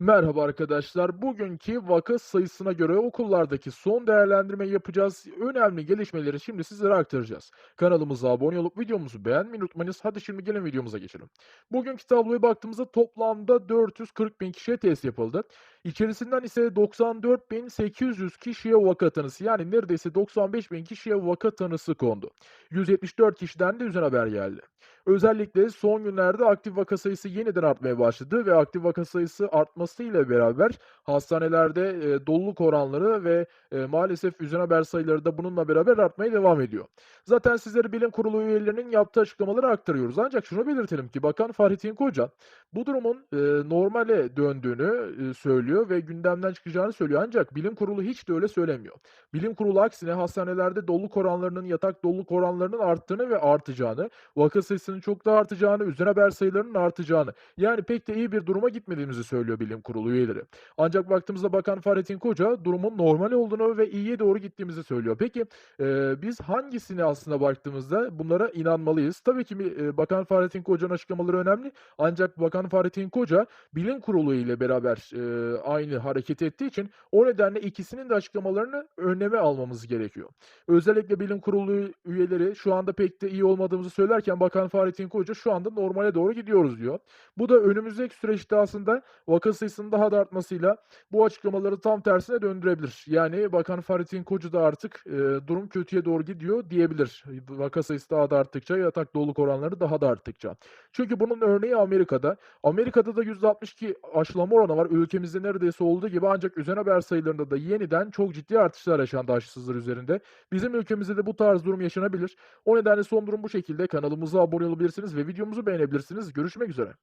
Merhaba arkadaşlar. Bugünkü vaka sayısına göre okullardaki son değerlendirmeyi yapacağız. Önemli gelişmeleri şimdi sizlere aktaracağız. Kanalımıza abone olup videomuzu beğenmeyi unutmayınız. Hadi şimdi gelin videomuza geçelim. Bugünkü tabloya baktığımızda toplamda 440 bin kişiye test yapıldı. İçerisinden ise 94.800 kişiye vaka tanısı yani neredeyse 95 bin kişiye vaka tanısı kondu. 174 kişiden de üzerine haber geldi. Özellikle son günlerde aktif vaka sayısı yeniden artmaya başladı ve aktif vaka sayısı artmasıyla beraber hastanelerde e, doluluk oranları ve e, maalesef üzerine haber sayıları da bununla beraber artmaya devam ediyor. Zaten sizlere bilim kurulu üyelerinin yaptığı açıklamaları aktarıyoruz. Ancak şunu belirtelim ki Bakan Fahrettin Koca bu durumun e, normale döndüğünü e, söylüyor ve gündemden çıkacağını söylüyor. Ancak bilim kurulu hiç de öyle söylemiyor. Bilim kurulu aksine hastanelerde doluluk oranlarının, yatak doluluk oranlarının arttığını ve artacağını, vaka sayısının çok daha artacağını, üzerine haber sayılarının artacağını, yani pek de iyi bir duruma gitmediğimizi söylüyor bilim kurulu üyeleri. Ancak baktığımızda Bakan Fahrettin Koca durumun normal olduğunu ve iyiye doğru gittiğimizi söylüyor. Peki e, biz hangisini aslında baktığımızda bunlara inanmalıyız? Tabii ki e, Bakan Fahrettin Koca'nın açıklamaları önemli. Ancak Bakan Fahrettin Koca bilim kurulu ile beraber e, aynı hareket ettiği için o nedenle ikisinin de açıklamalarını önleme almamız gerekiyor. Özellikle bilim kurulu üyeleri şu anda pek de iyi olmadığımızı söylerken Bakan Fahrettin Koca şu anda normale doğru gidiyoruz diyor. Bu da önümüzdeki süreçte aslında vaka sayısının daha da artmasıyla bu açıklamaları tam tersine döndürebilir. Yani Bakan Fahrettin Koca da artık e, durum kötüye doğru gidiyor diyebilir. Vaka sayısı daha da arttıkça, yatak doluluk oranları daha da arttıkça. Çünkü bunun örneği Amerika'da. Amerika'da da %62 aşılama oranı var. Ülkemizde neredeyse olduğu gibi ancak üzerine haber sayılarında da yeniden çok ciddi artışlar yaşandı aşısızlar üzerinde. Bizim ülkemizde de bu tarz durum yaşanabilir. O nedenle son durum bu şekilde. Kanalımıza abone olabilirsiniz ve videomuzu beğenebilirsiniz. Görüşmek üzere.